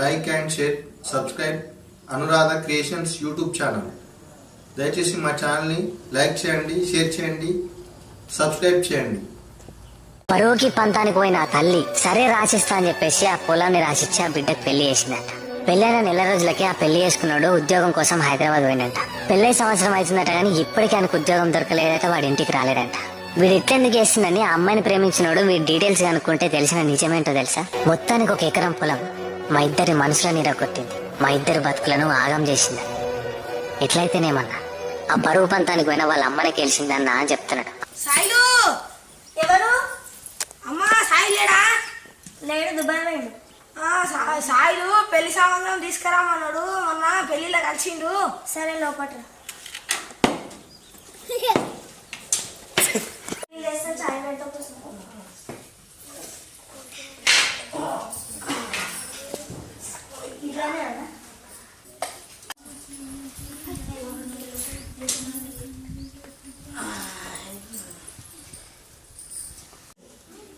Like and share subscribe. Anuradha creations YouTube channel. దయచేసి మా ఛానల్ని లైక్ చేయండి షేర్ చేయండి సబ్స్క్రైబ్ చేయండి. పరువుకి పంతానికి పోయిన ఆ తల్లి సరే రాసిస్తా అని చెప్పేసి ఆ పొలాన్ని రాసిచ్చి ఆ బిడ్డకు పెళ్ళి చేసిందట పెళ్ళైన నెల రోజులకి ఆ పెళ్ళి చేసుకున్నాడు ఉద్యోగం కోసం హైదరాబాద్ పోయినట్ట పెళ్ళై సంవత్సరం అవుతుందట కానీ ఇప్పటికీ ఆయనకు ఉద్యోగం దొరకలేదట వాడి ఇంటికి రాలేదంట. వీడు ఇట్లెందుకు చేసిందని ఆ అమ్మాయిని ప్రేమించినోడు వీడి డీటెయిల్స్ కనుక్కుంటే తెలిసిన నిజమేంటో తెలుసా? మొత్తానికి ఒక ఎకరం పొలం. మా ఇద్దరి మనసులను ఇరగొట్టింది. మా ఇద్దరి బతుకులను ఆగం చేసింది. ఎట్లయితేనేమన్నా ఆ పరువు పంతానికి పోయిన వాళ్ళ అమ్మని గెలిచిందని నా చెప్తున్నాడు. సాయిలు! ఎవరు? అమ్మా సాయి లేడా? లేడు దుబాయ్ పోయిండు. సాయిలు పెళ్ళి సంబంధం తీసుకురామన్నాడు. మొన్న పెళ్ళిలో కలిసిండు. సరే లోపట్రా. లేస్తే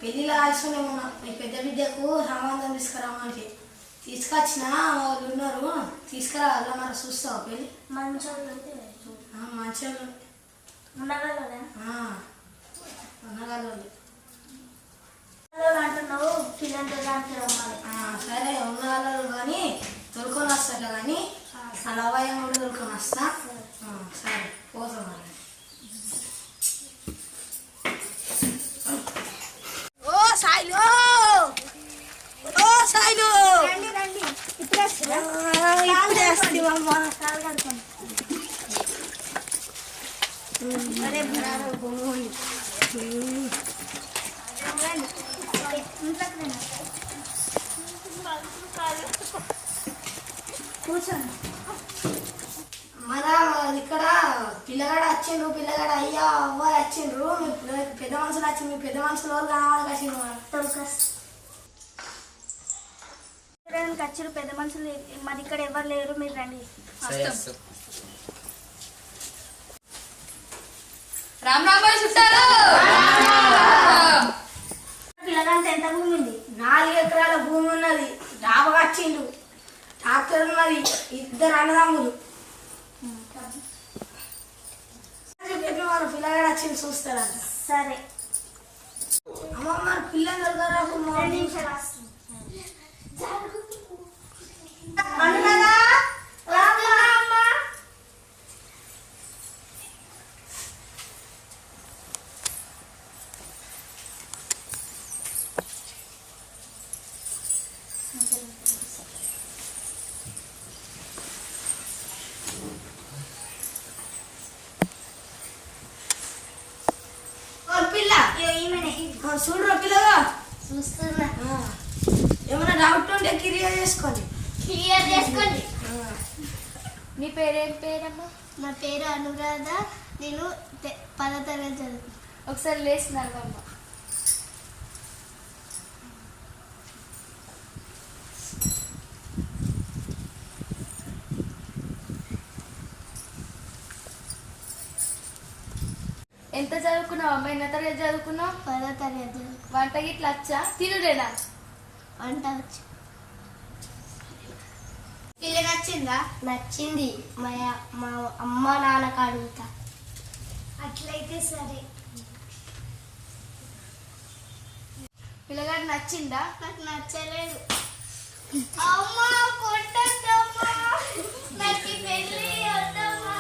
పెళ్ళిలో కలిసిన మొన్న మీ పెద్ద బిడ్డకు సంబంధం తీసుకురామంటే తీసుకొచ్చిన వాళ్ళు ఉన్నారు. తీసుకురావాలా మరి చూస్తావా పెళ్ళి మంచోళ్ళు. అంటున్నావు రమ్మాలి. సరే ఉన్నగాళ్ళు కానీ తొలుకొని వస్తాట కానీ అలా కూడా తొలుకొని వస్తా. సరే పోతాం మరి ఓ సాయిలు ఓ సాయిలు రండి రండి ఇప్పుడే వస్తుందా? ఆ, ఇప్పుడే వస్తావమ్మా. కాలు కడుకోండి అరే బ్రారో పోయి. రండి. ఇంట్లోకి రండి. కూర్చోండి. మన ఇక్కడ పిల్లగాడు వచ్చిండ్రు పిల్లగాడు అయ్యా అవ్వ వచ్చిండ్రు. మీ పెద్ద- మనుషులు వచ్చి మీ పెద్ద మనుషులు వాళ్ళు కనవాలి వచ్చిండ్రు చూడడానికి వచ్చారు పెద్ద మనుషులు మరి ఇక్కడ ఎవరు లేరు మీరు రండి. రామ్ చుట్టాలు! పిల్లగాంత ఎంత భూమి ఉంది? నాలుగు ఎకరాల భూమి ఉన్నది. డాబా వచ్చిండు. ట్రాక్టర్ ఉన్నది. ఇద్దరు అన్నదమ్ములు. వాళ్ళు పిల్లగాడు వచ్చిండు చూస్తారంట సరే. అమ్మ మరి పిల్లలు దొరకరాకు మార్నింగ్ నిమిషాలు వస్తుంది. చూడురా పిల్లగా. చూస్తున్నా. ఏమైనా డౌట్ ఉంటే క్లియర్ చేసుకోండి. క్లియర్ చేసుకోండి. మీ పేరేం పేరమ్మా? నా పేరు అనురాధ. నేను పదో తరగతి చదువు ఒకసారి లేచినారు అమ్మ ఎంత చదువుకున్నావు అమ్మ? ఎన్న తరగతి చదువుకున్నావు? పదో తరగతి వంట గిట్ల వచ్చా? తినుడేనా? వంట వచ్చు. నచ్చిందా? నచ్చింది. మా మా అమ్మ నాన్నకు అడుగుతా అట్లయితే సరే. పిల్లగాడు నచ్చిందా? నాకు నచ్చలేదు. అమ్మా కొట్టద్దమ్మా నాకు ఈ పెళ్ళి వద్దమ్మా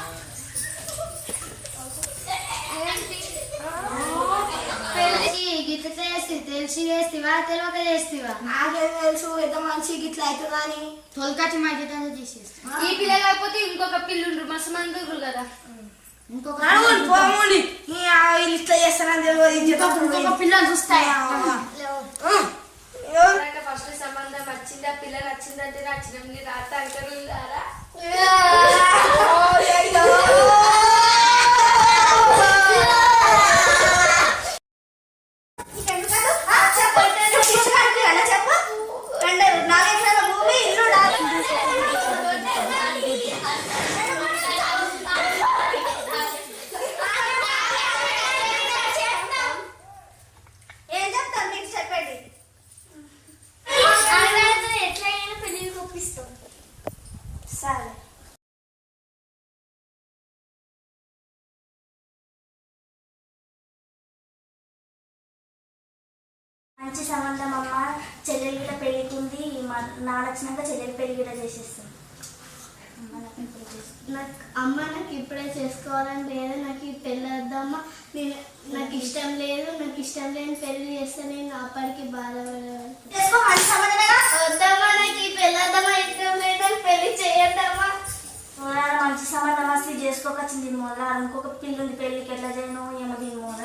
పెళ్ళి గిట్ల చేస్తే తెలిసి చేస్తావా తెలియక చేస్తావా నాకేం తెలుసు ఎంత మంచి గిట్ల అవుతుందని తొలకచ్చి మా జీతంతో తీసేస్తా. ఈ పిల్ల కాకపోతే ఇంకొక పిల్లుండ్రు మస్తు మంది ఉండ్రు కదా. ఇంకొక పోముండి వీళ్ళు ఇట్లా చేస్తానని తెలియదు ఇంకొక పిల్లలు చూస్తాయి ఫస్ట్ సంబంధం వచ్చిందా? పిల్ల నచ్చిందంటే నచ్చిన. మీరు రాత అంటారు Sale. మంచి సంబంధం అమ్మ చెల్లెలు కూడా పెరుగుతుంది నా నచ్చినాక చెల్లెలు పెళ్ళి కూడా చేసేస్తుంది. నాకు అమ్మ నాకు ఇప్పుడే చేసుకోవాలని లేదు నాకు పెళ్ళి వద్దమ్మా నేను నాకు ఇష్టం లేదు నాకు ఇష్టం లేని పెళ్ళి చేస్తే నేను అప్పటికి బాధపడేవాళ్ళు చూడాలి మంచి సంబంధం వస్తే చేసుకోకొచ్చింది దీని మూల ఇంకొక పిల్లుంది పెళ్ళికి ఎట్లా చేయను? ఏమో దీని మూల